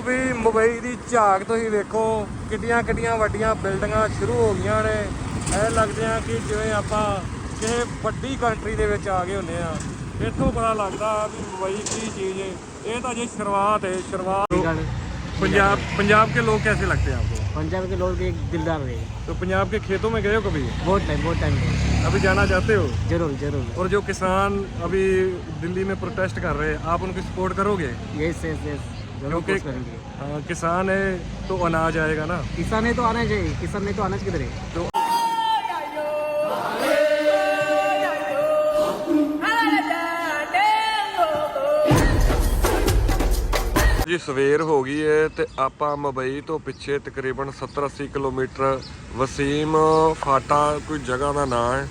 ਉਹ ਵੀ ਮੁੰਬਈ ਦੀ ਝਾਕ ਤੁਸੀਂ ਵੇਖੋ ਕਿੱਡੀਆਂ ਕਿੱਡੀਆਂ ਵੱਡੀਆਂ ਬਿਲਡਿੰਗਾਂ ਸ਼ੁਰੂ ਹੋ ਗਈਆਂ ਨੇ ਇਹ ਲੱਗਦੇ ਆ ਕਿ ਜਿਵੇਂ ਆਪਾਂ ਕਿਸੇ ਵੱਡੀ ਕੰਟਰੀ ਦੇ ਵਿੱਚ ਆ ਗਏ ਹੁੰਦੇ ਆ ਇੱਥੋਂ ਪਤਾ ਲੱਗਦਾ ਵੀ ਮੁੰਬਈ ਕੀ ਚੀਜ਼ ਹੈ ਇਹ ਤਾਂ ਜੇ ਸ਼ੁਰੂਆਤ ਹੈ ਸ਼ੁਰੂਆਤ चंडीगढ़ पंजाब पंजाब के लोग कैसे लगते हैं आपको पंजाब के लोग एक दिलदार रहे तो पंजाब के खेतों में गए हो कभी बहुत टाइम बहुत टाइम रहे अभी जाना चाहते हो जरूर जरूर और जो किसान अभी दिल्ली में प्रोटेस्ट कर रहे हैं आप उनकी सपोर्ट करोगे यस यस यस जरूर क्योंकि कोशिश करेंगे हाँ, किसान है तो अनाज आएगा ना किसान ने तो आना चाहिए किसान ने तो आना किधर है तो ਜੀ ਸਵੇਰ ਹੋ ਗਈ ਏ ਤੇ ਆਪਾਂ ਮੁੰਬਈ ਤੋਂ ਪਿੱਛੇ ਤਕਰੀਬਨ 70-80 ਕਿਲੋਮੀਟਰ ਵਸੀਮ ਫਾਟਾ ਕੋਈ ਜਗ੍ਹਾ ਦਾ ਨਾਂ ਹੈ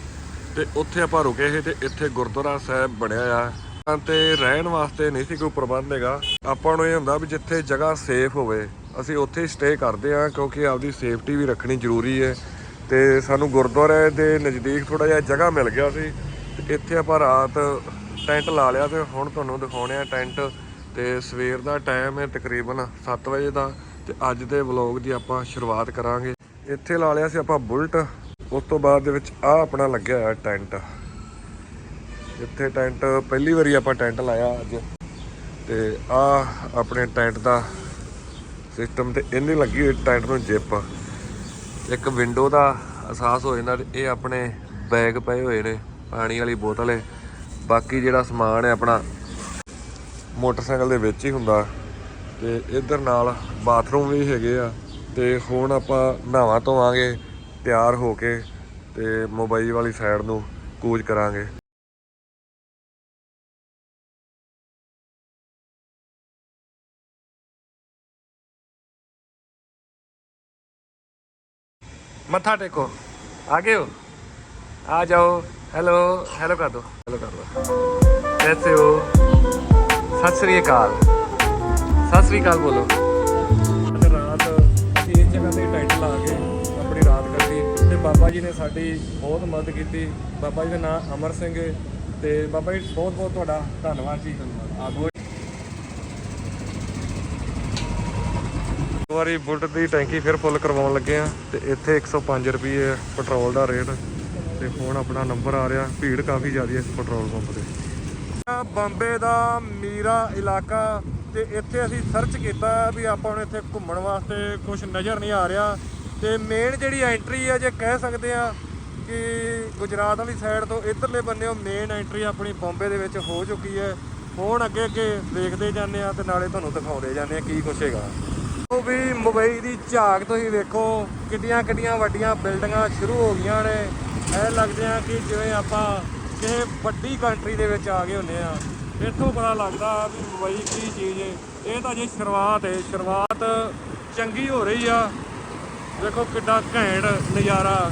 ਤੇ ਉੱਥੇ ਆਪਾਂ ਰੁਕੇ ਸੀ ਤੇ ਇੱਥੇ ਗੁਰਦੁਆਰਾ ਸਾਹਿਬ ਬਣਿਆ ਆ ਤੇ ਰਹਿਣ ਵਾਸਤੇ ਨਹੀਂ ਸੀ ਕੋਈ ਪ੍ਰਬੰਧ ਹੈਗਾ। ਆਪਾਂ ਨੂੰ ਇਹ ਹੁੰਦਾ ਵੀ ਜਿੱਥੇ ਜਗ੍ਹਾ ਸੇਫ ਹੋਵੇ, ਅਸੀਂ ਉੱਥੇ ਹੀ ਸਟੇ ਕਰਦੇ ਆ ਕਿਉਂਕਿ ਆਪਦੀ ਸੇਫਟੀ ਵੀ ਰੱਖਣੀ ਜ਼ਰੂਰੀ ਹੈ। ਤੇ ਸਾਨੂੰ ਗੁਰਦੁਆਰੇ ਦੇ ਨਜ਼ਦੀਕ ਥੋੜਾ ਜਿਹਾ ਜਗ੍ਹਾ ਮਿਲ ਗਿਆ ਸੀ। ਤੇ ਇੱਥੇ ਆਪਾਂ ਰਾਤ ਟੈਂਟ ਲਾ ਲਿਆ ਤੇ ਹੁਣ ਤੁਹਾਨੂੰ ਦਿਖਾਉਣੇ ਆ ਟੈਂਟ। ਤੇ ਸਵੇਰ ਦਾ ਟਾਈਮ ਹੈ ਤਕਰੀਬਨ 7 ਵਜੇ ਦਾ ਤੇ ਅੱਜ ਦੇ ਵਲੌਗ ਦੀ ਆਪਾਂ ਸ਼ੁਰੂਆਤ ਕਰਾਂਗੇ। ਇੱਥੇ ਲਾ ਲਿਆ ਸੀ ਆਪਾਂ ਬੁਲਟ, ਉਸ ਤੋਂ ਬਾਅਦ ਦੇ ਵਿੱਚ ਆ ਆਪਣਾ ਲੱਗਿਆ ਹੋਇਆ ਟੈਂਟ। ਇੱਥੇ ਟੈਂਟ, ਪਹਿਲੀ ਵਾਰੀ ਆਪਾਂ ਟੈਂਟ ਲਾਇਆ ਅੱਜ। ਤੇ ਆ ਆਪਣੇ ਟੈਂਟ ਦਾ ਸਿਸਟਮ ਤੇ ਇਹਨੇ ਲੱਗੀ ਹੋਈ ਟੈਂਟ ਨੂੰ ਜਿਪ। ਇੱਕ ਵਿੰਡੋ ਦਾ ਅਹਿਸਾਸ ਹੋ ਜਾਂਦਾ ਤੇ ਇਹ ਆਪਣੇ ਬੈਗ ਪਏ ਹੋਏ ਨੇ, ਪਾਣੀ ਵਾਲੀ ਬੋਤਲ ਹੈ ਬਾਕੀ ਜਿਹੜਾ ਸਮਾਨ ਹੈ ਆਪਣਾ, ਮੋਟਰਸਾਈਕਲ ਦੇ ਵਿੱਚ ਹੀ ਹੁੰਦਾ। ਤੇ ਇਧਰ ਨਾਲ ਬਾਥਰੂਮ ਵੀ ਹੈਗੇ ਆ। ਤੇ ਹੁਣ ਆਪਾਂ ਨਹਾਵਾਂ ਧੋਵਾਂਗੇ, ਤਿਆਰ ਹੋ ਕੇ ਤੇ ਮੁੰਬਈ ਵਾਲੀ ਸਾਈਡ ਨੂੰ ਕੂਚ ਕਰਾਂਗੇ। ਮੱਥਾ ਟੇਕੋ। ਆ ਗਏ ਹੋ? ਆ ਜਾਓ। ਹੈਲੋ ਹੈਲੋ ਕਰ ਦੋ। ਹੈਲੋ ਕਰ ਦੋ ਕੈਸੇ ਹੋ? ਸਤਿ ਸ੍ਰੀ ਅਕਾਲ। ਸਤਿ ਸ੍ਰੀ ਅਕਾਲ ਬੋਲੋ। ਰਾਤ ਅਸੀਂ ਇਸ ਜਗ੍ਹਾ ਤੇ ਟੈਂਟ ਲਾ ਕੇ ਆਪਣੀ ਰਾਤ ਕੱਢੀ ਤੇ ਬਾਬਾ ਜੀ ਨੇ ਸਾਡੀ ਬਹੁਤ ਮਦਦ ਕੀਤੀ। ਬਾਬਾ ਜੀ ਦਾ ਨਾਮ ਅਮਰ ਸਿੰਘ ਤੇ ਬਾਬਾ ਜੀ ਬਹੁਤ ਬਹੁਤ ਤੁਹਾਡਾ ਧੰਨਵਾਦ ਜੀ। ਆਗੋ ਇੱਕ ਵਾਰੀ ਬੁਲਟ ਦੀ ਟੈਂਕੀ ਫਿਰ ਫੁੱਲ ਕਰਵਾਉਣ ਲੱਗੇ ਆ ਤੇ ਇੱਥੇ 105 ਰੁਪਏ ਪੈਟਰੋਲ ਦਾ ਰੇਟ ਤੇ ਹੁਣ ਆਪਣਾ ਨੰਬਰ ਆ ਰਿਹਾ, ਭੀੜ ਕਾਫੀ ਜ਼ਿਆਦੀ ਹੈ ਇਸ ਪੈਟਰੋਲ ਪੰਪ ਤੇ। ਬੰਬੇ ਦਾ ਮੀਰਾ ਇਲਾਕਾ ਤੇ ਇੱਥੇ ਅਸੀਂ ਸਰਚ ਕੀਤਾ ਵੀ ਆਪਾਂ ਨੂੰ ਇੱਥੇ ਘੁੰਮਣ ਵਾਸਤੇ ਕੁਝ ਨਜ਼ਰ ਨਹੀਂ ਆ ਰਿਹਾ ਤੇ ਮੇਨ ਜਿਹੜੀ ਐਂਟਰੀ ਹੈ ਜੇ ਕਹਿ ਸਕਦੇ ਆ ਕਿ ਗੁਜਰਾਤ ਵਾਲੀ ਸਾਈਡ ਤੋਂ ਇਧਰਲੇ ਬੰਨੇੋਂ ਮੇਨ ਐਂਟਰੀ ਆਪਣੀ ਬੰਬੇ ਦੇ ਵਿੱਚ ਹੋ ਚੁੱਕੀ ਹੈ। ਹੁਣ ਅੱਗੇ ਅੱਗੇ ਦੇਖਦੇ ਜਾਂਦੇ ਆ ਤੇ ਨਾਲੇ ਤੁਹਾਨੂੰ ਦਿਖਾਉਂਦੇ ਜਾਂਦੇ ਆ ਕੀ ਕੁਛ ਹੈਗਾ। ਉਹ ਵੀ ਮੁੰਬਈ ਦੀ ਝਾਕ ਤੁਸੀਂ ਵੇਖੋ, ਕਿੱਡੀਆਂ ਕਿੱਡੀਆਂ ਵੱਡੀਆਂ ਬਿਲਡਿੰਗਾਂ ਸ਼ੁਰੂ ਹੋ ਗਈਆਂ ਨੇ। ਇਹ ਲੱਗਦੇ ਆ ਕਿ ਜਿਵੇਂ ਆਪਾਂ ਕਿਸੇ ਵੱਡੀ ਕੰਟਰੀ ਦੇ ਵਿੱਚ ਆ ਗਏ ਹੁੰਦੇ ਆ। ਇੱਥੋਂ ਪਤਾ ਲੱਗਦਾ ਵੀ ਮੁੰਬਈ ਕੀ ਚੀਜ਼ ਹੈ ਇਹ ਤਾਂ ਜੇ ਸ਼ੁਰੂਆਤ ਹੈ ਸ਼ੁਰੂਆਤ ਚੰਗੀ ਹੋ ਰਹੀ ਆ। ਦੇਖੋ ਕਿੱਡਾ ਘੈਂਟ ਨਜ਼ਾਰਾ।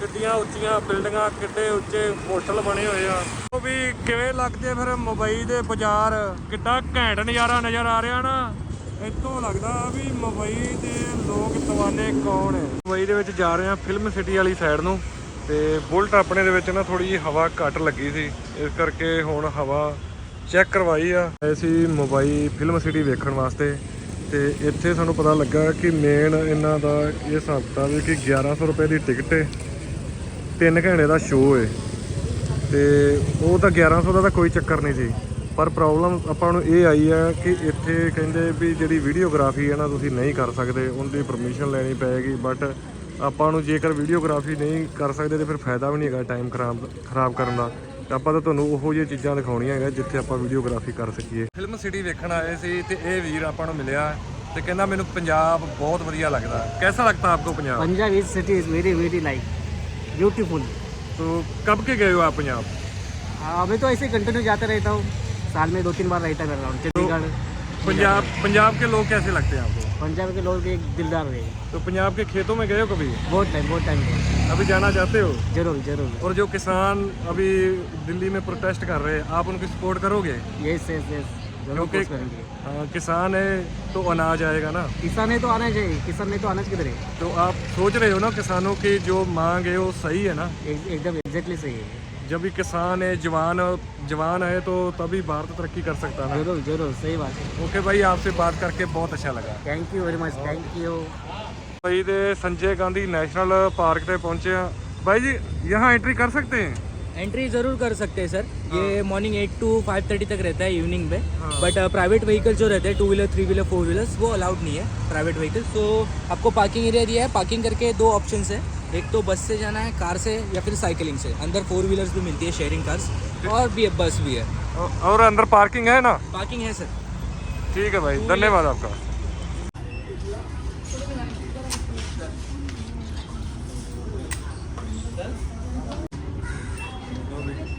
ਕਿੱਡੀਆਂ ਉੱਚੀਆਂ ਬਿਲਡਿੰਗਾਂ, ਕਿੱਡੇ ਉੱਚੇ ਹੋਟਲ ਬਣੇ ਹੋਏ ਆ। ਉਹ ਵੀ ਕਿਵੇਂ ਲੱਗਦੇ ਫਿਰ ਮੁੰਬਈ ਦੇ ਬਾਜ਼ਾਰ। ਕਿੱਡਾ ਘੈਂਟ ਨਜ਼ਾਰਾ ਨਜ਼ਰ ਆ ਰਿਹਾ ਨਾ। ਇੱਥੋਂ ਲੱਗਦਾ ਵੀ ਮੁੰਬਈ ਦੇ ਲੋਕ ਤਵਾਨੇ ਕੌਣ ਹੈ? ਮੁੰਬਈ ਦੇ ਵਿੱਚ ਜਾ ਰਹੇ ਆ ਫਿਲਮ ਸਿਟੀ ਵਾਲੀ ਸਾਈਡ ਨੂੰ ਤੇ ਬੁਲਟ ਆਪਣੇ ਦੇ ਵਿੱਚ ਨਾ ਥੋੜੀ ਜਿਹੀ ਹਵਾ ਘੱਟ ਲੱਗੀ ਸੀ, ਇਸ ਕਰਕੇ ਹੁਣ ਹਵਾ ਚੈੱਕ ਕਰਵਾਈ ਆ। ਅਸੀਂ ਮੁੰਬਈ ਫਿਲਮ ਸਿਟੀ ਵੇਖਣ ਵਾਸਤੇ ਤੇ ਇੱਥੇ ਸਾਨੂੰ ਪਤਾ ਲੱਗਾ ਕਿ ਮੇਨ ਇਹਨਾਂ ਦਾ ਇਹ ਹਿਸਾਬ ਕਿਤਾਬ ਹੈ ਕਿ 1100 ਰੁਪਏ ਦੀ ਟਿਕਟ ਹੈ 3 ਘੰਟੇ ਦਾ ਸ਼ੋਅ ਹੈ ਤੇ ਉਹ ਤਾਂ 1100 ਦਾ ਤਾਂ ਕੋਈ ਚੱਕਰ ਨਹੀਂ ਸੀ। ਪਰ ਪ੍ਰੋਬਲਮ ਆਪਾਂ ਨੂੰ ਇਹ ਆਈ ਹੈ ਕਿ ਇੱਥੇ ਕਹਿੰਦੇ ਵੀ ਜਿਹੜੀ ਵੀਡੀਓਗ੍ਰਾਫੀ ਹੈ ਨਾ ਤੁਸੀਂ ਨਹੀਂ ਕਰ ਸਕਦੇ ਉਹਦੀ ਪਰਮਿਸ਼ਨ ਲੈਣੀ ਪਏਗੀ ਬਟ ਆਪਾਂ ਨੂੰ ਜੇਕਰ ਵੀਡੀਓਗ੍ਰਾਫੀ ਨਹੀਂ ਕਰ ਸਕਦੇ ਤੇ ਫਿਰ ਫਾਇਦਾ ਵੀ ਨਹੀਂ ਹੈਗਾ ਟਾਈਮ ਖਰਾਬ ਖਰਾਬ ਕਰਨ ਦਾ ਤੇ ਆਪਾਂ ਤਾਂ ਤੁਹਾਨੂੰ ਉਹੋ ਜਿਹੀਆਂ ਚੀਜ਼ਾਂ ਦਿਖਾਉਣੀਆਂ ਹੈਗਾ ਜਿੱਥੇ ਆਪਾਂ ਵੀਡੀਓਗ੍ਰਾਫੀ ਕਰ ਸਕੀਏ ਫਿਲਮ ਸਿਟੀ ਵੇਖਣ ਆਏ ਸੀ ਤੇ ਇਹ ਵੀਰ ਆਪਾਂ ਨੂੰ ਮਿਲਿਆ ਤੇ ਕਹਿੰਦਾ ਮੈਨੂੰ ਪੰਜਾਬ ਬਹੁਤ ਵਧੀਆ ਲੱਗਦਾ ਕਿਹਦਾ ਲੱਗਦਾ ਆਪਕੋ Punjab Punjab is city is very very like beautiful तो कब के गए हो आप पंजाब अभी तो ऐसे कंटिन्यू जाते रहता हूँ साल में दो तीन बार रहता कर रहा हूँ चंडीगढ़। पंजाब पंजाब के लोग कैसे लगते हैं आपको? पंजाब के लोग एक दिलदार रहे। तो पंजाब के खेतों में गए हो कभी? बहुत टाइम बहुत टाइम अभी जाना चाहते हो? ज़रूर ज़रूर। और जो किसान अभी दिल्ली में प्रोटेस्ट कर रहे हैं आप उनकी सपोर्ट करोगे? यस यस यस क्योंकि हाँ, किसान है तो अनाज आएगा ना। किसान ने तो आना चाहिए किसान नहीं तो आना किधर है? तो आप सोच रहे हो ना किसानों की जो मांग है वो सही है ना? एकदम एग्जैक्टली सही है। जब भी किसान है जवान जवान है तो तभी भारत तरक्की कर सकता है। ज़रूर ज़रूर सही बात है। ओके भाई आपसे बात करके बहुत अच्छा लगा। Thank you very much thank you भाई दे संजय गांधी नेशनल पार्क पे पहुँचे हैं। भाई जी यहाँ एंट्री कर सकते हैं? एंट्री ज़रूर कर सकते हैं सर हाँ। ये morning eight to five thirty तक रहता है इवनिंग में बट प्राइवेट व्हीकल जो रहते हैं two wheeler three wheeler four wheeler वो अलाउड नहीं है प्राइवेट व्हीकल तो आपको पार्किंग एरिया दिया है। पार्किंग करके दो ऑप्शन है। एक तो बस से जाना है कार से या फिर साइकिलिंग से अंदर फोर व्हीलर्स भी मिलती है शेयरिंग कार्स और भी बस भी है और- और अंदर पार्किंग है ना पार्किंग है सर ठीक है भाई धन्यवाद आपका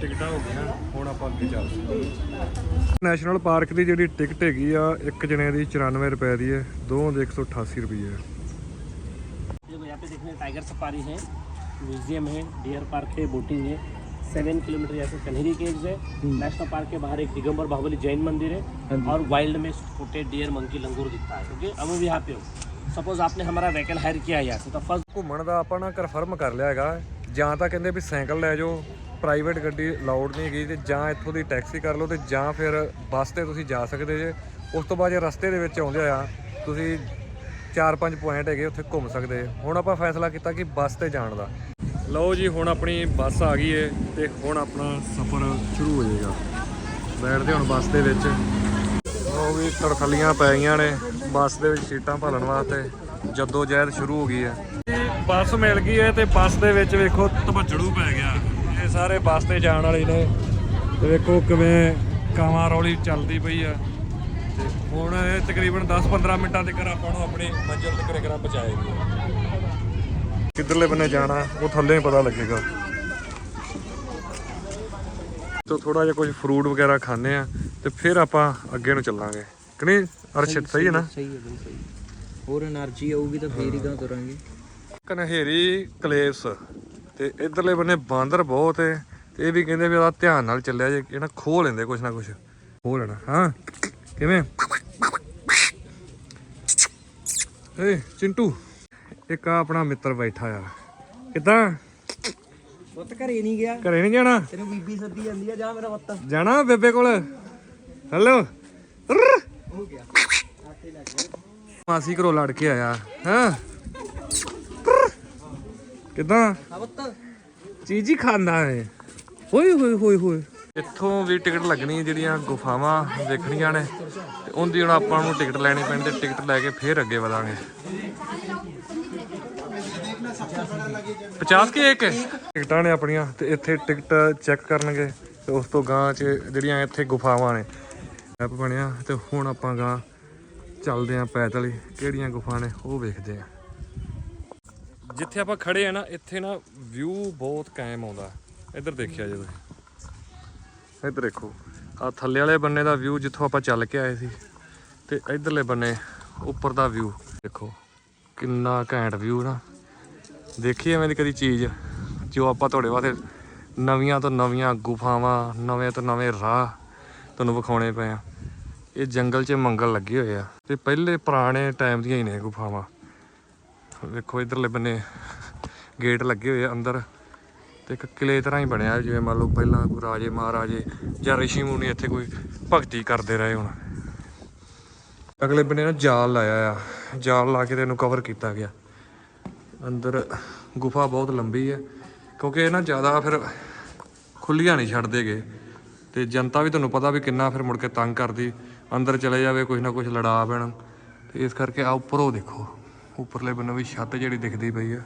ਟਿਕਟਾਂ ਹੋ ਗਈਆਂ ਹੁਣ ਆਪਾਂ ਅੱਗੇ ਚੱਲਦੇ ਨੈਸ਼ਨਲ ਪਾਰਕ ਦੀ ਜਿਹੜੀ ਟਿਕਟ ਹੈਗੀ ਆ ਇੱਕ ਜਣੇ ਦੀ 94 ਰੁਪਏ ਦੀ ਹੈ ਦੋਵਾਂ ਦੇ 188 ਰੁਪਏ ਹੈ देखो यहाँ पे देखने टाइगर सफारी है म्यूजियम है डियर पार्क है बोटिंग है सेवन किलोमीटर यहाँ से कन्हेरी केव्स है नेशनल पार्क के बाहर एक दिगंबर बाहुबली जैन मंदिर है और वाइल्ड में स्पोटेड डियर मंकी लंगूर दिखता है क्योंकि अब भी यहाँ पे हो सपोज आपने हमारा व्हीकल हायर किया है यहाँ से तो फर्स्ट ਘੁੰਮਣ ਦਾ ਆਪਾਂ ਨਾ ਕਨਫਰਮ ਕਰ ਲਿਆ ਹੈਗਾ ਜਾਂ ਤਾਂ ਕਹਿੰਦੇ ਵੀ ਸਾਈਕਲ ਲੈ ਜਾਓ ਪ੍ਰਾਈਵੇਟ ਗੱਡੀ ਅਲਾਉਡ ਨਹੀਂ ਹੈਗੀ ਤੇ ਜਾਂ ਇੱਥੋਂ ਦੀ ਟੈਕਸੀ ਕਰ ਲਓ ਤੇ ਜਾਂ ਫਿਰ ਬੱਸ ਤੇ ਤੁਸੀਂ ਜਾ ਸਕਦੇ ਜੇ ਉਸ ਤੋਂ ਬਾਅਦ ਜੇ ਰਸਤੇ ਦੇ ਵਿੱਚ ਆਉਂਦੇ ਆ ਤੁਸੀਂ ਚਾਰ ਪੰਜ ਪੁਆਇੰਟ ਹੈਗੇ, ਉੱਥੇ ਘੁੰਮ ਸਕਦੇ ਹੁਣ ਆਪਾਂ ਫੈਸਲਾ ਕੀਤਾ ਕਿ ਬੱਸ ਤੇ ਜਾਣ ਦਾ। ਲਓ ਜੀ, ਹੁਣ ਆਪਣੀ ਬੱਸ ਆ ਗਈ ਏ ਤੇ ਹੁਣ ਆਪਣਾ ਸਫ਼ਰ ਸ਼ੁਰੂ ਹੋ ਜਾਏਗਾ। ਬੈਠਦੇ ਹੁਣ ਬੱਸ ਦੇ ਵਿੱਚ। ਉਹ ਵੀ ਤੜਫਲੀਆਂ ਪੈ ਗਈਆਂ ਨੇ। ਬੱਸ ਦੇ ਵਿੱਚ ਸੀਟਾਂ ਭਾਲਣ ਵਾਸਤੇ ਜਦੋਂ ਜਹਿਦ ਸ਼ੁਰੂ ਹੋ ਗਈ ਹੈ ਬੱਸ ਮਿਲ ਗਈ ਹੈ ਤੇ ਬੱਸ ਦੇ ਵਿੱਚ ਵੇਖੋ ਤਬਝੜੂ ਪੈ ਗਿਆ। ਇਹ ਸਾਰੇ ਬੱਸ ਤੇ ਜਾਣ ਵਾਲੇ ਨੇ। ਤੇ ਵੇਖੋ ਕਿਵੇਂ ਕਾਵਾਂ ਰੌਲੀ ਚੱਲਦੀ ਪਈ ਆ। ਹੁਣ ਇਹ ਤਕਰੀਬਨ 10-15 ਮਿੰਟਾਂ ਤੱਕ ਆਪਾਂ ਨੂੰ ਆਪਣੇ ਮੰਜ਼ਿਲ ਤੱਕ ਕਰਾ ਪਹੁੰਚਾਏਗੀ ਕਿੱਧਰਲੇ ਬੰਨੇ ਜਾਣਾ ਉਹ ਥੱਲੇ ਹੀ ਪਤਾ ਲੱਗੇਗਾ। ਤੋ ਥੋੜਾ ਜਿਹਾ ਕੁਝ ਫਰੂਟ ਵਗੈਰਾ ਖਾਣੇ ਆ ਤੇ ਫਿਰ ਆਪਾਂ ਅੱਗੇ ਨੂੰ ਚੱਲਾਂਗੇ। ਕਿਨੇ ਅਰਸ਼ਿਤ ਸਹੀ ਹੈ ਨਾ? ਸਹੀ ਹੈ ਬਈ ਸਹੀ ਹੋਰ એનર્ਜੀ ਆਊਗੀ ਤਾਂ ਫੇਰ ਇਦਾਂ ਕਰਾਂਗੇ ਕਨਹੇਰੀ ਕਲੇਸ ਤੇ ਇਧਰਲੇ ਬੰਨੇ ਬਾਂਦਰ ਬਹੁਤ ਹੈ ਤੇ ਇਹ ਵੀ ਕਹਿੰਦੇ ਵੀ ਆ ਧਿਆਨ ਨਾਲ ਚੱਲਿਆ ਜੇ ਇਹਨਾਂ ਖੋ ਲੈਂਦੇ ਕੁਛ ਨਾ ਕੁਛ। ਖੋ ਲੈਣਾ ਹਾਂ। ਕਿਵੇਂ? ਏ ਚਿੰਟੂ ਇੱਕ ਆ ਆਪਣਾ ਮਿੱਤਰ ਬੈਠਾ ਆ। ਕਿਦਾਂ? ਪੁੱਤ ਘਰੇ ਨਹੀਂ ਗਿਆ। ਘਰੇ ਨਹੀਂ ਜਾਣਾ? ਤੇਰੀ ਬੀਬੀ ਸੱਦੀ ਜਾਂਦੀ ਆ ਜਾ ਮੇਰਾ ਪੁੱਤ। ਜਾਣਾ ਬੇਬੇ ਕੋਲ? ਹੈਲੋ। ਮਾਸੀ ਘਰੋਂ ਲੜ ਕੇ ਆਇਆ ਹਾਂ? ਕਿਦਾਂ? ਪੁੱਤ। ਚੀਜੀ ਖਾਂਦਾ ਹੈ ਹੋਏ ਹੋਏ ਹੋਏ ਹੋਏ। ਇੱਥੋਂ ਵੀ ਟਿਕਟ ਲੱਗਣੀ ਹੈ ਜਿਹੜੀਆਂ ਗੁਫਾਵਾਂ ਦੇਖਣੀਆਂ ਨੇ ਤੇ ਉਹਦੀ ਹੁਣ ਆਪਾਂ ਨੂੰ ਟਿਕਟ ਲੈਣੀ ਪੈਣੀ ਤੇ ਟਿਕਟ ਲੈ ਕੇ ਫੇਰ ਅੱਗੇ ਵਧਾਂਗੇ। 50 ਕੇ ਇੱਕ? ਟਿਕਟਾਂ ਨੇ ਆਪਣੀਆਂ ਤੇ ਇੱਥੇ ਟਿਕਟ ਚੈੱਕ ਕਰਨਗੇ ਤੇ ਉਸ ਤੋਂ ਗਾਂ ਚ ਜਿਹੜੀਆਂ ਇੱਥੇ ਗੁਫਾਵਾਂ ਨੇ, ਐਪ ਬਣਿਆ ਤੇ ਹੁਣ ਆਪਾਂ ਗਾਂ ਚੱਲਦੇ ਆਂ ਪੈਦਲ ਹੀ, ਕਿਹੜੀਆਂ ਗੁਫਾ ਨੇ ਉਹ ਵੇਖਦੇ ਆਂ ਜਿੱਥੇ ਆਪਾਂ ਖੜੇ ਆ ਨਾ, ਇੱਥੇ ਨਾ ਵਿਊ ਬਹੁਤ ਕਾਇਮ ਆਉਂਦਾ। ਇੱਧਰ ਦੇਖਿਆ ਜੇ ਤੁਸੀਂ। ਇੱਧਰ ਦੇਖੋ ਆ ਥੱਲੇ ਵਾਲੇ ਬੰਨੇ ਦਾ ਵਿਊ ਜਿੱਥੋਂ ਆਪਾਂ ਚੱਲ ਕੇ ਆਏ ਸੀ ਤੇ ਇੱਧਰਲੇ ਬੰਨੇ ਉੱਪਰ ਦਾ ਵਿਊ ਦੇਖੋ, ਕਿੰਨਾ ਘੈਂਟ ਵਿਊ ਨਾ। ਦੇਖੀ ਐਵੇਂ ਦੀ ਕਦੀ ਚੀਜ਼ ਜੋ ਆਪਾਂ ਤੁਹਾਡੇ ਵਾਸਤੇ ਨਵੀਆਂ ਤੋਂ ਨਵੀਆਂ ਗੁਫਾਵਾਂ, ਨਵੇਂ ਤੋਂ ਨਵੇਂ ਰਾਹ ਤੁਹਾਨੂੰ ਵਿਖਾਉਣੇ ਪਏ ਆ। ਇਹ ਜੰਗਲ 'ਚ ਮੰਗਲ ਲੱਗੇ ਹੋਏ ਆ। ਤੇ ਪਹਿਲੇ ਪੁਰਾਣੇ ਟਾਈਮ ਦੀਆਂ ਹੀ ਨੇ ਗੁਫਾਵਾਂ। ਵੇਖੋ, ਇਧਰਲੇ ਬੰਨੇ ਗੇਟ ਲੱਗੇ ਹੋਏ ਆ ਅੰਦਰ। ਤੇ ਇੱਕ ਕਿਲੇ ਤਰ੍ਹਾਂ ਹੀ ਬਣਿਆ, ਜਿਵੇਂ ਮੰਨ ਲਓ ਪਹਿਲਾਂ ਕੋਈ ਰਾਜੇ, ਮਹਾਰਾਜੇ ਜਾਂ ਰਿਸ਼ੀ ਮੁਨੀ ਇੱਥੇ ਕੋਈ ਭਗਤੀ ਕਰਦੇ ਰਹੇ ਹੁਣ। ਅਗਲੇ ਬੰਨੇ ਨਾ ਜਾਲ ਲਾਇਆ ਆ, ਜਾਲ ਲਾ ਕੇ ਤੇ ਇਹਨੂੰ ਕਵਰ ਕੀਤਾ ਗਿਆ। ਅੰਦਰ ਗੁਫਾ ਬਹੁਤ ਲੰਬੀ ਹੈ ਕਿਉਂਕਿ ਇਹ ਨਾ ਜ਼ਿਆਦਾ ਫਿਰ ਖੁੱਲੀਆਂ ਨਹੀਂ ਛੱਡਦੇਗੇ। ਤੇ ਜਨਤਾ ਵੀ ਤੁਹਾਨੂੰ ਪਤਾ ਵੀ ਕਿੰਨਾ ਫਿਰ ਮੁੜ ਕੇ ਤੰਗ ਕਰਦੀ, ਅੰਦਰ ਚਲੇ ਜਾਵੇ ਕੁਝ ਨਾ ਕੁਝ ਲੜਾ ਪੈਣ। ਤੇ ਇਸ ਕਰਕੇ ਆ ਉੱਪਰੋਂ ਦੇਖੋ, ਉੱਪਰਲੇ ਬੰਨੇ ਵੀ ਛੱਤ ਜਿਹੜੀ ਦਿਖਦੀ ਪਈ ਆ।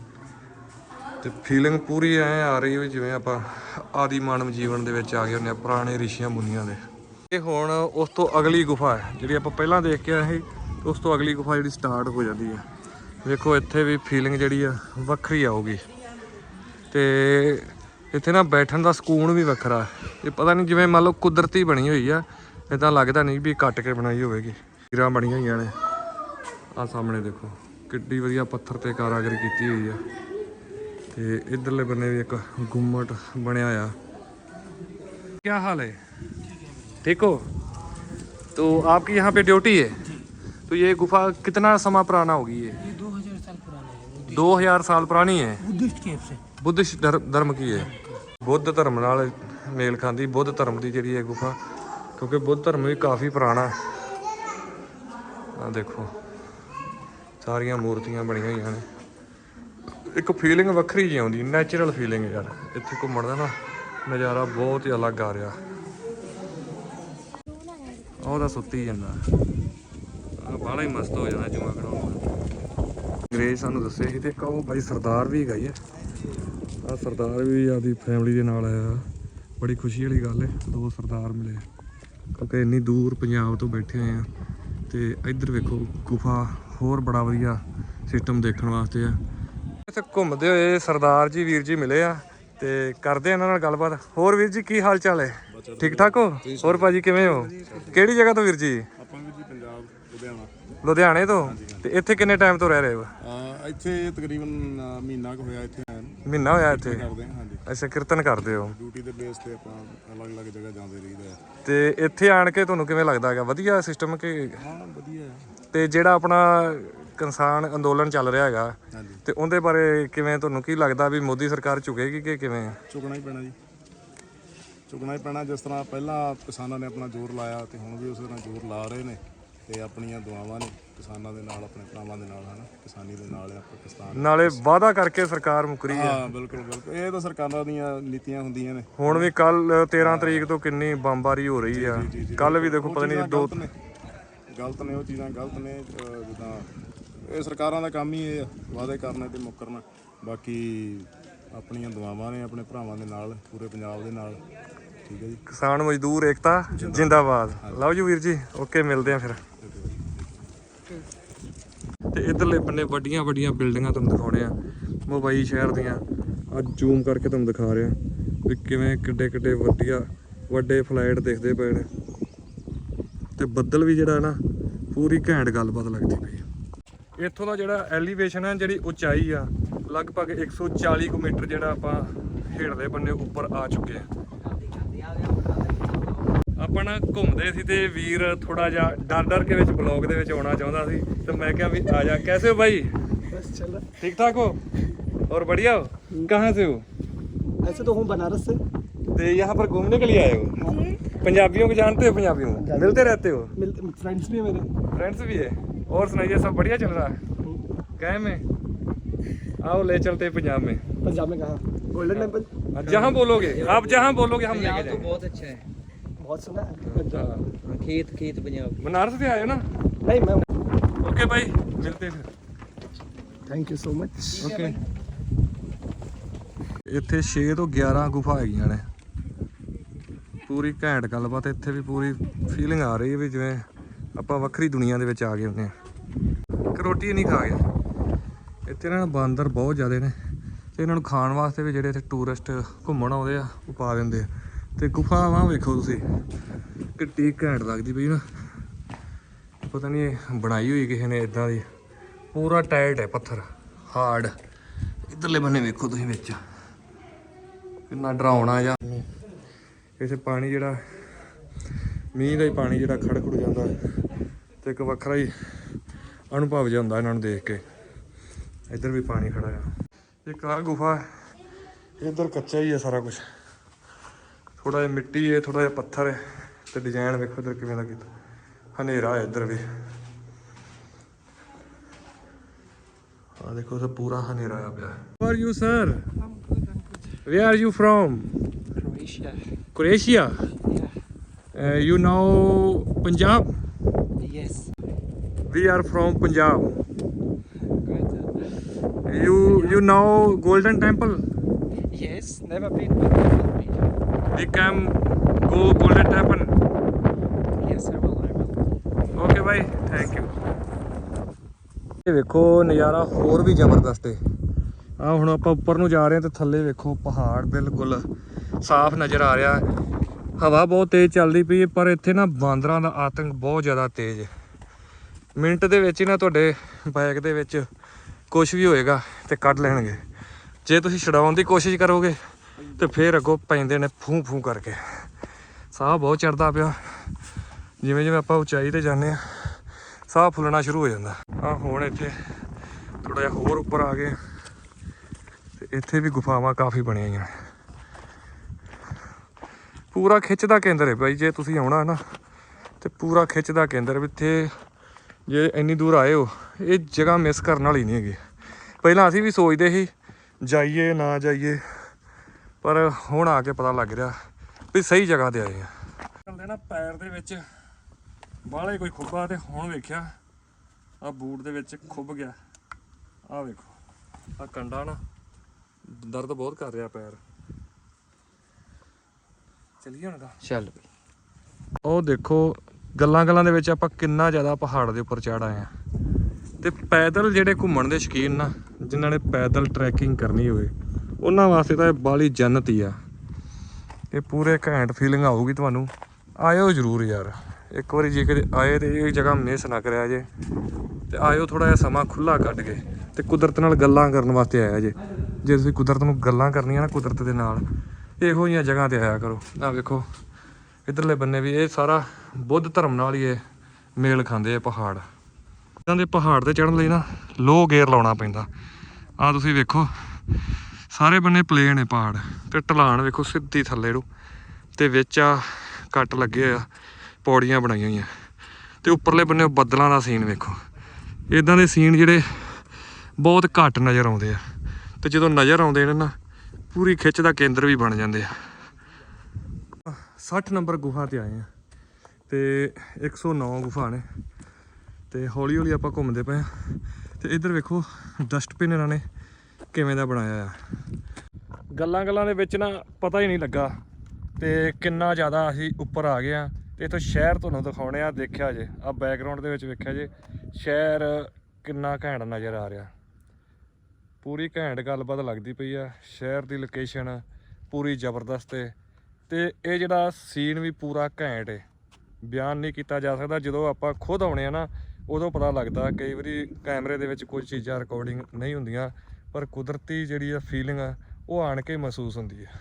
ਤੇ ਫੀਲਿੰਗ ਪੂਰੀ ਐ ਆ ਰਹੀ ਵੀ ਜਿਵੇਂ ਆਪਾਂ ਆਦੀ ਮਾਨਵ ਜੀਵਨ ਦੇ ਵਿੱਚ ਆ ਗਏ ਹੁੰਦੇ ਆ, ਪੁਰਾਣੇ ਰਿਸ਼ੀਆਂ ਮੁਨੀਆਂ ਦੇ। ਇਹ ਹੁਣ ਉਸ ਤੋਂ ਅਗਲੀ ਗੁਫਾ ਹੈ, ਜਿਹੜੀ ਆਪਾਂ ਪਹਿਲਾਂ ਦੇਖ ਕੇ ਆਏ ਸੀ ਉਸ ਤੋਂ ਅਗਲੀ ਗੁਫਾ ਜਿਹੜੀ ਸਟਾਰਟ ਹੋ ਜਾਂਦੀ ਹੈ। ਵੇਖੋ, ਇੱਥੇ ਵੀ ਫੀਲਿੰਗ ਜਿਹੜੀ ਆ ਵੱਖਰੀ ਆਊਗੀ। ਤੇ ਇੱਥੇ ਨਾ ਬੈਠਣ ਦਾ ਸਕੂਨ ਵੀ ਵੱਖਰਾ ਹੈ। ਇਹ ਪਤਾ ਨਹੀਂ ਜਿਵੇਂ ਮੰਨ ਲਓ ਕੁਦਰਤੀ ਬਣੀ ਹੋਈ ਆ ਇਦਾਂ ਲੱਗਦਾ ਨਹੀਂ ਵੀ ਕੱਟ ਕੇ ਬਣਾਈ ਹੋਵੇਗੀ। ਹੀਰਾਂ ਬਣੀਆਂ ਹੋਈਆਂ ਨੇ। ਆ ਸਾਹਮਣੇ ਦੇਖੋ, ਕਿੱਡੀ ਵਧੀਆ ਪੱਥਰ ਤੇ ਕਾਰਾਗਰੀ ਕੀਤੀ ਹੋਈ ਆ। ਤੇ ਇਧਰਲੇ ਬੰਨੇ ਵੀ ਇੱਕ ਗੁੰਮਟ ਬਣਿਆ ਆ ਕੀ ਹਾਲ ਹੈ ठीक हो तो आपकी यहाँ पे ड्यूटी है तो ये गुफा कितना समय पुराना होगी ये ये दो हजार साल पुराना है दो हजार साल पुरानी है बुद्धिस्ट केव से बुद्धिस्ट धर्म धर्म की है ਬੁੱਧ ਧਰਮ ਨਾਲ ਮੇਲ ਖਾਂਦੀ ਬੁੱਧ ਧਰਮ ਦੀ ਜਿਹੜੀ ਇਹ ਗੁਫਾ ਕਿਉਂਕਿ ਬੁੱਧ ਧਰਮ ਵੀ ਕਾਫੀ ਪੁਰਾਣਾ ਆ ਦੇਖੋ ਸਾਰੀਆਂ ਮੂਰਤੀਆਂ ਬਣੀਆਂ ਹੋਈਆਂ ਨੇ ਇੱਕ ਫੀਲਿੰਗ ਵੱਖਰੀ ਜਿਹੀ ਆਉਂਦੀ ਨੈਚੁਰਲ ਫੀਲਿੰਗ ਯਾਰ। ਇੱਥੇ ਘੁੰਮਣ ਦਾ ਨਾ ਨਜ਼ਾਰਾ ਬਹੁਤ ਹੀ ਅਲੱਗ ਆ ਰਿਹਾ। ਉਹਦਾ ਸੁੱਤੀ ਜਾਂਦਾ। ਆ ਬਾਹਲਾ ਹੀ ਮਸਤ ਹੋ ਜਾਣਾ ਜੁਮਾ ਖੜਾਉਣਾ ਅੰਗਰੇਜ਼ ਸਾਨੂੰ ਦੱਸਿਆ ਸੀ ਤੇ ਇੱਕ ਉਹ ਬਾਈ ਸਰਦਾਰ ਵੀ ਹੈਗਾ ਹੀ ਆ। ਆ ਸਰਦਾਰ ਵੀ ਆਪਦੀ ਫੈਮਿਲੀ ਦੇ ਨਾਲ ਆਇਆ। ਬੜੀ ਖੁਸ਼ੀ ਵਾਲੀ ਗੱਲ ਹੈ ਦੋ ਸਰਦਾਰ ਮਿਲੇ। ਕਿਉਂਕਿ ਇੰਨੀ ਦੂਰ ਪੰਜਾਬ ਤੋਂ ਬੈਠੇ ਹੋਏ ਆ ਤੇ ਇੱਧਰ ਵੇਖੋ ਗੁਫਾ ਹੋਰ ਬੜਾ ਵਧੀਆ ਸਿਸਟਮ ਦੇਖਣ ਵਾਸਤੇ ਆ। ਇੱਥੇ ਘੁੰਮਦੇ ਹੋਏ ਸਰਦਾਰ ਜੀ ਵੀਰ ਜੀ ਮਿਲੇ ਆ ਤੇ ਕਰਦੇ ਇਹਨਾਂ ਨਾਲ ਗੱਲਬਾਤ। ਹੋਰ ਵੀਰ ਜੀ ਕੀ ਹਾਲ ਚਾਲ ਹੈ ਠੀਕ ਠਾਕ ਹੋ? ਹੋਰ ਭਾਜੀ ਕਿਵੇਂ ਹੋ? ਕਿਹੜੀ ਜਗ੍ਹਾ ਤੋਂ ਵੀਰ ਜੀ? ਆਪਾਂ ਵੀ ਜੀ ਪੰਜਾਬ ਲੁਧਿਆਣਾ। ਲੁਧਿਆਣੇ ਤੋਂ? ਤੇ ਇੱਥੇ ਕਿੰਨੇ ਟਾਈਮ ਤੋਂ ਰਹਿ ਰਹੇ ਹੋ? ਇੱਥੇ ਤਕਰੀਬਨ ਮਹੀਨਾ ਕੁ ਹੋਇਆ ਇੱਥੇ ਮਹੀਨਾ ਹੋਇਆ ਇੱਥੇ? ਅੱਛਾ ਕੀਰਤਨ ਕਰਦੇ ਹੋ? ਡਿਊਟੀ ਦੇ ਬੇਸ ਤੇ ਆਪਾਂ ਅਲੱਗ-ਅਲੱਗ ਜਗ੍ਹਾ ਜਾਂਦੇ ਰਹੀਦਾ। ਤੇ ਇੱਥੇ ਆਣ ਕੇ ਤੁਹਾਨੂੰ ਕਿਵੇਂ ਲੱਗਦਾ ਹੈਗਾ? ਵਧੀਆ ਸਿਸਟਮ ਕਿ ਹਾਂ ਵਧੀਆ ਤੇ ਜਿਹੜਾ ਆਪਣਾ ਕਿਸਾਨ ਅੰਦੋਲਨ ਚੱਲ ਰਿਹਾ ਹੈਗਾ। ਹਾਂਜੀ। ਤੇ ਉਹਦੇ ਬਾਰੇ ਕਿਵੇਂ ਤੁਹਾਨੂੰ ਕੀ ਲੱਗਦਾ ਵੀ ਮੋਦੀ ਸਰਕਾਰ ਝੁਕੇਗੀ ਕਿ ਕਿਵੇਂ? ਚੁੱਕਣਾ ਹੀ ਪੈਣਾ ਜੀ। ਚੁੱਕਣਾ ਹੀ ਪੈਣਾ ਜਿਸ ਤਰ੍ਹਾਂ ਪਹਿਲਾਂ ਕਿਸਾਨਾਂ ਨੇ ਆਪਣਾ ਜ਼ੋਰ ਲਾਇਆ ਤੇ ਹੁਣ ਵੀ ਉਸੇ ਤਰ੍ਹਾਂ ਜ਼ੋਰ ਲਾ ਰਹੇ ਨੇ ਤੇ ਆਪਣੀਆਂ ਦੁਆਵਾਂ ਨੇ ਕਿਸਾਨਾਂ ਦੇ ਨਾਲ ਆਪਣੇ ਭਰਾਵਾਂ ਦੇ ਨਾਲ ਹਨ? ਕਿਸਾਨੀ ਦੇ ਨਾਲ ਆ ਪਾਕਿਸਤਾਨ ਨਾਲੇ ਵਾਅਦਾ ਕਰਕੇ ਸਰਕਾਰ ਮੁਕਰੀ ਹੈ। ਹਾਂ ਬਿਲਕੁਲ ਬਿਲਕੁਲ। ਇਹ ਤਾਂ ਸਰਕਾਰਾਂ ਦੀਆਂ ਨੀਤੀਆਂ ਹੁੰਦੀਆਂ ਨੇ। ਹੁਣ ਵੀ ਕੱਲ 13 ਤਰੀਕ ਤੋਂ ਕਿੰਨੀ ਬੰਬਾਰੀ ਹੋ ਰਹੀ ਆ। ਕੱਲ ਵੀ ਦੇਖੋ ਪਤਾ ਨਹੀਂ ਦੋ ਗਲਤ ਨੇ। ਉਹ ਚੀਜ਼ਾਂ ਗਲਤ ਨੇ ਜਿੱਦਾਂ ਇਹ ਸਰਕਾਰਾਂ ਦਾ ਕੰਮ ਹੀ ਇਹ ਆ, ਵਾਅਦੇ ਕਰਨਾ ਤੇ ਮੁੱਕਰਨਾ। ਬਾਕੀ ਆਪਣੀਆਂ ਦੁਆਵਾਂ ਨੇ ਆਪਣੇ ਭਰਾਵਾਂ ਦੇ ਨਾਲ ਪੂਰੇ ਪੰਜਾਬ ਦੇ ਨਾਲ। ਠੀਕ ਹੈ ਜੀ। ਕਿਸਾਨ ਮਜ਼ਦੂਰ ਏਕਤਾ ਜਿੰਦਾਬਾਦ। ਲਓ ਜੀ ਵੀਰ ਜੀ ਓਕੇ ਮਿਲਦੇ ਆ ਫਿਰ। ਤੇ ਇਧਰਲੇ ਬੰਨੇ ਵੱਡੀਆਂ ਵੱਡੀਆਂ ਬਿਲਡਿੰਗਾਂ ਤੁਹਾਨੂੰ ਦਿਖਾਉਣੇ ਆ। ਮੁੰਬਈ ਸ਼ਹਿਰ ਦੀਆਂ। ਅੱਜ ਜ਼ੂਮ ਕਰਕੇ ਤੁਹਾਨੂੰ ਦਿਖਾ ਰਿਹਾ ਵੀ ਕਿਵੇਂ ਕਿੱਡੇ ਕਿੱਡੇ ਵੱਡੀਆਂ ਵੱਡੇ ਫਲਾਈਟ ਦਿਖਦੇ ਪਏ ਨੇ। ਤੇ ਬੱਦਲ ਵੀ ਜਿਹੜਾ ਨਾ ਪੂਰੀ ਘੈਂਟ ਗੱਲਬਾਤ ਲੱਗਦੀ ਪਈ। ਇੱਥੋਂ ਦਾ ਜਿਹੜਾ ਐਲੀਵੇਸ਼ਨ ਹੈ ਜਿਹੜੀ ਉਚਾਈ ਆ ਲਗਭਗ 140 ਕੁ ਮੀਟਰ ਜਿਹੜਾ ਆਪਾਂ ਹੇਠਲੇ ਬੰਨੇ ਉੱਪਰ ਆ ਚੁੱਕੇ ਆ ਆਪਾਂ ਨਾ ਘੁੰਮਦੇ ਸੀ ਤੇ ਵੀਰ ਥੋੜਾ ਜਿਹਾ ਡਰ ਡਰ ਕੇ ਵਿੱਚ ਬਲੌਗ ਦੇ ਵਿੱਚ ਆਉਣਾ ਚਾਹੁੰਦਾ ਸੀ ਤੇ ਮੈਂ ਕਿਹਾ ਵੀ ਆ ਜਾ कैसे हो भाई बस चल रहा ठीक ठाक हो और बढ़िया हो कहाँ से हो ऐसे तो हूँ बनारस से तो यहाँ पर घूमने के लिए आए हो पंजाबियों को जानते हो पंजाबियों को मिलते रहते हो मिलते फ्रेंड्स भी है मेरे फ्रेंड्स भी है और सुनाइए सब बढ़िया चल रहा है कहे में आओ ले चलते हैं पंजाब में पंजाब में कहा गोल्डन टेम्पल जहाँ बोलोगे आप जहाँ बोलोगे हम लेके जाएंगे बहुत अच्छा है बहुत सुना है पंजाब हाँ। खेत खेत पंजाब बनारस से आए हो ना नहीं मैं ओके भाई मिलते हैं फिर thank you so much okay ਇੱਥੇ 6 ਤੋਂ 11 ਗੁਫਾ ਹੈਗੀਆਂ ਨੇ ਪੂਰੀ ਘੈਂਟ ਗੱਲਬਾਤ ਇੱਥੇ ਵੀ ਪੂਰੀ ਫੀਲਿੰਗ ਆ ਰਹੀ ਹੈ ਵੀ ਜਿਵੇਂ ਆਪਾਂ ਵੱਖਰੀ ਦੁਨੀਆ ਦੇ ਵਿੱਚ ਆ ਗਏ ਹੁੰਦੇ ਆ। ਇੱਕ ਰੋਟੀ ਨਹੀਂ ਖਾ ਗਿਆ। ਇੱਥੇ ਨਾ ਬਾਂਦਰ ਬਹੁਤ ਜ਼ਿਆਦੇ ਨੇ ਤੇ ਇਹਨਾਂ ਨੂੰ ਖਾਣ ਵਾਸਤੇ ਵੀ ਜਿਹੜੇ ਇੱਥੇ ਟੂਰਿਸਟ ਘੁੰਮਣ ਆਉਂਦੇ ਆ, ਉਹ ਪਾ ਦਿੰਦੇ ਆ। ਤੇ ਗੁਫਾਵਾਂ ਵੇਖੋ ਤੁਸੀਂ, ਕਿੱਡੀ ਘੈਂਟ ਲੱਗਦੀ ਪਈ ਨਾ। ਪਤਾ ਨਹੀਂ ਇਹ ਬਣਾਈ ਹੋਈ ਕਿਸੇ ਨੇ ਇਦਾਂ ਦੀ। ਪੂਰਾ ਟਾਈਟ ਹੈ ਪੱਥਰ, ਹਾਰਡ। ਇਧਰਲੇ ਬੰਨੇ ਵੇਖੋ ਤੁਸੀਂ ਵਿੱਚ। ਕਿੰਨਾ ਡਰਾਉਣਾ ਜਾਂ ਇੱਥੇ ਪਾਣੀ ਜਿਹੜਾ ਮੀਂਹ ਦਾ ਹੀ ਪਾਣੀ ਜਿਹੜਾ ਖੜ ਖੁੜ ਜਾਂਦਾ ਤੇ ਇੱਕ ਵੱਖਰਾ ਹੀ ਅਨੁਭਵ ਜਿਹਾ ਹੁੰਦਾ ਇਹਨਾਂ ਨੂੰ ਦੇਖ ਕੇ। ਇੱਧਰ ਵੀ ਪਾਣੀ ਖੜਾ ਆ। ਇੱਕ ਆ ਗੁਫਾ ਇੱਧਰ ਕੱਚਾ ਹੀ ਹੈ ਸਾਰਾ ਕੁਝ ਥੋੜਾ ਜਿਹਾ ਮਿੱਟੀ ਹੈ ਥੋੜਾ ਜਿਹਾ ਪੱਥਰ ਹੈ ਤੇ ਡਿਜ਼ਾਈਨ ਵੇਖੋ ਇੱਧਰ ਕਿਵੇਂ ਦਾ ਕੀਤਾ। ਹਨੇਰਾ ਹੈ ਇੱਧਰ ਵੀ। ਆ ਦੇਖੋ ਸਭ ਪੂਰਾ ਹਨੇਰਾ ਆ ਪਿਆ। Are you sir where are you from Croatia. Croatia? You know Punjab yes we are from Punjab you you know Golden Temple yes never been but definitely we can go Golden Temple yes I will I will okay bye thank you ਇਹ ਵੇਖੋ ਨਜ਼ਾਰਾ ਹੋਰ ਵੀ ਜ਼ਬਰਦਸਤ ਹੈ ਆ ਹੁਣ ਆਪਾਂ ਉੱਪਰ ਨੂੰ ਜਾ ਰਹੇ ਹਾਂ ਤੇ ਥੱਲੇ ਵੇਖੋ ਪਹਾੜ ਬਿਲਕੁਲ ਸਾਫ਼ ਨਜ਼ਰ ਆ ਰਿਹਾ ਹੈ। ਹਵਾ ਬਹੁਤ ਤੇਜ਼ ਚੱਲਦੀ ਪਈ ਹੈ, ਪਰ ਇੱਥੇ ਨਾ ਬਾਂਦਰਾਂ ਦਾ ਆਤੰਕ ਬਹੁਤ ਜ਼ਿਆਦਾ ਤੇਜ਼ ਹੈ। ਮਿੰਟ ਦੇ ਵਿੱਚ ਹੀ ਨਾ ਤੁਹਾਡੇ ਬਾਈਕ ਦੇ ਵਿੱਚ ਕੁਝ ਵੀ ਹੋਏਗਾ ਤੇ ਕੱਢ ਲੈਣਗੇ। ਜੇ ਤੁਸੀਂ ਛਡਾਉਣ ਦੀ ਕੋਸ਼ਿਸ਼ ਕਰੋਗੇ ਤੇ ਫੇਰ ਅੱਗੋਂ ਪੈਂਦੇ ਨੇ ਫੂੰ ਫੂੰ ਕਰਕੇ। ਸਾਹ ਬਹੁਤ ਚੜਦਾ ਪਿਆ। ਜਿਵੇਂ ਜਿਵੇਂ ਆਪਾਂ ਉਚਾਈ ਤੇ ਜਾਂਦੇ ਆ ਸਾਹ ਫੁੱਲਣਾ ਸ਼ੁਰੂ ਹੋ ਜਾਂਦਾ। ਆ ਹੁਣ ਇੱਥੇ ਥੋੜਾ ਜਿਹਾ ਹੋਰ ਉੱਪਰ ਆ ਗਏ। ਤੇ ਇੱਥੇ ਵੀ ਗੁਫਾਵਾਂ ਕਾਫੀ ਬਣੀਆਂ ਹੋਈਆਂ ਨੇ। ਪੂਰਾ ਖਿੱਚ ਦਾ ਕੇਂਦਰ ਹੈ ਬਾਈ, ਜੇ ਤੁਸੀਂ ਆਉਣਾ ਨਾ, ਤੇ ਪੂਰਾ ਖਿੱਚ ਦਾ ਕੇਂਦਰ ਵੀ ਇੱਥੇ ਜੇ ਇੰਨੀ ਦੂਰ ਆਏ ਹੋ, ਇਹ ਜਗ੍ਹਾ ਮਿਸ ਕਰਨ ਵਾਲੀ ਨਹੀਂ ਹੈਗੀ। ਪਹਿਲਾਂ ਅਸੀਂ ਵੀ ਸੋਚਦੇ ਸੀ, ਜਾਈਏ ਨਾ ਜਾਈਏ, ਪਰ ਹੁਣ ਆ ਕੇ ਪਤਾ ਲੱਗ ਰਿਹਾ ਵੀ ਸਹੀ ਜਗ੍ਹਾ ਤੇ ਆਏ ਆ। ਚੱਲਦੇ ਨਾ ਪੈਰ ਦੇ ਵਿੱਚ ਬਾਹਲੇ ਕੋਈ ਖੁੱਬਾ ਤੇ ਹੁਣ ਵੇਖਿਆ ਆ ਬੂਟ ਦੇ ਵਿੱਚ ਖੁੱਬ ਗਿਆ। ਆ ਵੇਖੋ ਆ ਕੰਡਾ ਨਾ ਦਰਦ ਬਹੁਤ ਕਰ ਰਿਹਾ ਪੈਰ। ਚਲੀਏ ਹੁਣ ਦਾ चलो ਉਹ ਦੇਖੋ, ਗੱਲਾਂ ਗੱਲਾਂ ਦੇ ਵਿੱਚ ਆਪਾਂ ਕਿੰਨਾ ਜ਼ਿਆਦਾ ਪਹਾੜ ਦੇ ਉੱਪਰ ਚੜ ਆਏ ਆ। ਤੇ ਪੈਦਲ ਜਿਹੜੇ ਘੁੰਮਣ ਦੇ ਸ਼ੌਕੀਨ ਨਾ, ਜਿਨ੍ਹਾਂ ਨੇ ਪੈਦਲ ਟਰੈਕਿੰਗ ਕਰਨੀ ਹੋਵੇ, ਉਹਨਾਂ ਵਾਸਤੇ ਤਾਂ ਇਹ ਬਾਲੀ ਜੰਨਤ ਹੀ ਆ। ਇਹ ਪੂਰੇ ਘੈਂਟ ਫੀਲਿੰਗ ਆਊਗੀ ਤੁਹਾਨੂੰ। ਆਇਓ ਜ਼ਰੂਰ ਯਾਰ। ਇੱਕ ਵਾਰੀ ਜੇ ਕਦੇ ਆਏ ਤੇ ਇਹ ਜਗ੍ਹਾ ਮਿਸ ਨਾ ਕਰਿਆ ਜੇ। ਤੇ ਆਇਓ ਥੋੜਾ ਜਿਹਾ ਸਮਾਂ ਖੁੱਲਾ ਕੱਢ ਕੇ ਤੇ ਕੁਦਰਤ ਨਾਲ ਗੱਲਾਂ ਕਰਨ ਵਾਸਤੇ ਆਇਆ ਜੇ। ਜੇ ਤੁਸੀਂ ਕੁਦਰਤ ਨੂੰ ਗੱਲਾਂ ਕਰਨੀਆਂ ਨਾ ਕੁਦਰਤ ਦੇ ਨਾਲ ਇਹੋ ਜਿਹੀਆਂ ਜਗ੍ਹਾ ਤੇ ਆਇਆ ਕਰੋ। ਆ ਵੇਖੋ, ਇਧਰਲੇ ਬੰਨੇ ਵੀ ਇਹ ਸਾਰਾ ਬੁੱਧ ਧਰਮ ਨਾਲ ਹੀ ਇਹ ਮੇਲ ਖਾਂਦੇ ਆ ਪਹਾੜ। ਇਹਨਾਂ ਦੇ ਪਹਾੜ ਤੇ ਚੜਨ ਲਈ ਨਾ ਲੋ ਗੇਅਰ ਲਾਉਣਾ ਪੈਂਦਾ। ਆ ਤੁਸੀਂ ਵੇਖੋ, ਸਾਰੇ ਬੰਨੇ ਪਲੇਨ ਹੈ ਪਹਾੜ ਤੇ ਢਲਾਣ ਵੇਖੋ ਸਿੱਧੀ ਥੱਲੇ ਨੂੰ। ਤੇ ਵਿੱਚ ਆ ਕੱਟ ਲੱਗੇ ਆ, ਪੌੜੀਆਂ ਬਣਾਈਆਂ ਹੋਈਆਂ। ਤੇ ਉੱਪਰਲੇ ਬੰਨੇ ਬੱਦਲਾਂ ਦਾ ਸੀਨ ਵੇਖੋ। ਇਦਾਂ ਦੇ ਸੀਨ ਜਿਹੜੇ ਬਹੁਤ ਘੱਟ ਨਜ਼ਰ ਆਉਂਦੇ ਆ। ਤੇ ਜਦੋਂ ਨਜ਼ਰ ਆਉਂਦੇ ਨੇ ਨਾ ਪੂਰੀ ਖਿੱਚ ਦਾ ਕੇਂਦਰ ਵੀ ਬਣ ਜਾਂਦੇ ਆ। 60 ਨੰਬਰ ਗੁਫਾ ਤੇ ਆਏ ਆ ਤੇ 109 ਗੁਫਾ ਨੇ ਤੇ ਹੌਲੀ ਹੌਲੀ ਆਪਾਂ ਘੁੰਮਦੇ ਪਏ ਆ। ਤੇ ਇੱਧਰ ਵੇਖੋ ਡਸਟਬਿਨ ਇਹਨਾਂ ਨੇ ਕਿਵੇਂ ਦਾ ਬਣਾਇਆ ਆ। ਗੱਲਾਂ ਗੱਲਾਂ ਦੇ ਵਿੱਚ ਨਾ ਪਤਾ ਹੀ ਨਹੀਂ ਲੱਗਾ ਤੇ ਕਿੰਨਾ ਜ਼ਿਆਦਾ ਅਸੀਂ ਉੱਪਰ ਆ ਗਏ ਆ। ਤੇ ਇੱਥੋਂ ਸ਼ਹਿਰ ਤੁਹਾਨੂੰ ਦਿਖਾਉਣੇ ਆ, ਦੇਖਿਆ ਜੇ ਆ ਬੈਕਗ੍ਰਾਉਂਡ ਦੇ ਵਿੱਚ ਵੇਖਿਆ ਜੇ, ਸ਼ਹਿਰ ਕਿੰਨਾ ਘੈਂਟ ਨਜ਼ਰ ਆ ਰਿਹਾ। ਪੂਰੀ ਘੈਂਟ ਗੱਲਬਾਤ ਲੱਗਦੀ ਪਈ ਆ, ਸ਼ਹਿਰ ਦੀ ਲੋਕੇਸ਼ਨ ਪੂਰੀ ਜ਼ਬਰਦਸਤ ਹੈ ਤੇ ਇਹ ਜਿਹੜਾ ਸੀਨ ਵੀ ਪੂਰਾ ਘੈਂਟ ਹੈ ਬਿਆਨ ਨਹੀਂ ਕੀਤਾ ਜਾ ਸਕਦਾ, ਜਦੋਂ ਆਪਾਂ ਖੁਦ ਆਉਣੇ ਆ ਨਾ, ਉਦੋਂ ਪਤਾ ਲੱਗਦਾ ਕਈ ਵਾਰੀ ਕੈਮਰੇ ਦੇ ਵਿੱਚ ਕੁਝ ਚੀਜ਼ਾਂ ਰਿਕਾਰਡਿੰਗ ਨਹੀਂ ਹੁੰਦੀਆਂ, ਪਰ ਕੁਦਰਤੀ ਜਿਹੜੀ ਆ ਫੀਲਿੰਗ ਆ, ਉਹ ਆਣ ਕੇ ਮਹਿਸੂਸ ਹੁੰਦੀ ਹੈ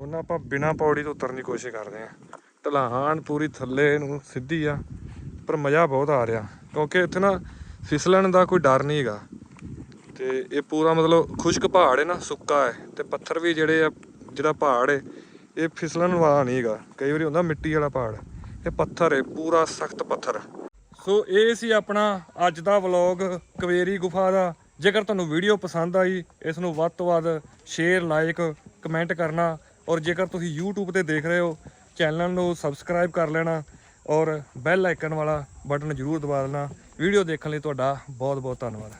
ਉਹਨਾਂ ਆਪਾਂ ਬਿਨਾ ਪੌੜੀ ਤੋਂ ਉਤਰਨ ਦੀ ਕੋਸ਼ਿਸ਼ ਕਰਦੇ ਆ। ਢਲਾਨ ਪੂਰੀ ਥੱਲੇ ਨੂੰ ਸਿੱਧੀ ਆ, ਪਰ ਮਜ਼ਾ ਬਹੁਤ ਆ ਰਿਹਾ, ਕਿਉਂਕਿ ਇੱਥੇ ਨਾ ਫਿਸਲਣ ਦਾ ਕੋਈ ਡਰ ਨਹੀਂ ਹੈਗਾ। ਤੇ ਇਹ ਪੂਰਾ ਮਤਲਬ ਖੁਸ਼ਕ ਪਹਾੜ ਹੈ ਨਾ, ਸੁੱਕਾ ਹੈ ਤੇ ਪੱਥਰ ਵੀ ਜਿਹੜੇ ਆ ਜਿਹੜਾ ਪਹਾੜ ਹੈ, ਇਹ ਫਿਸਲਣ ਵਾਲਾ ਨਹੀਂ ਹੈਗਾ। ਕਈ ਵਾਰੀ ਹੁੰਦਾ ਮਿੱਟੀ ਵਾਲਾ ਪਹਾੜ। ਇਹ ਪੱਥਰ ਹੈ, ਪੂਰਾ ਸਖਤ ਪੱਥਰ। ਸੋ ਇਹ ਸੀ ਆਪਣਾ ਅੱਜ ਦਾ ਵਲੌਗ, ਕਵੇਰੀ ਗੁਫਾ ਦਾ। ਜੇਕਰ ਤੁਹਾਨੂੰ ਵੀਡੀਓ ਪਸੰਦ ਆਈ, ਇਸ ਨੂੰ ਵੱਧ ਤੋਂ ਵੱਧ ਸ਼ੇਅਰ ਲਾਈਕ ਕਮੈਂਟ ਕਰਨਾ। ਔਰ ਜੇਕਰ ਤੁਸੀਂ YouTube ਤੇ ਦੇਖ ਰਹੇ ਹੋ ਚੈਨਲ ਨੂੰ ਸਬਸਕ੍ਰਾਈਬ ਕਰ ਲੈਣਾ। ਔਰ ਬੈਲ ਆਈਕਨ ਵਾਲਾ ਬਟਨ ਜ਼ਰੂਰ ਦਬਾ ਦੇਣਾ। ਵੀਡੀਓ ਦੇਖਣ ਲਈ ਤੁਹਾਡਾ ਬਹੁਤ ਬਹੁਤ ਧੰਨਵਾਦ।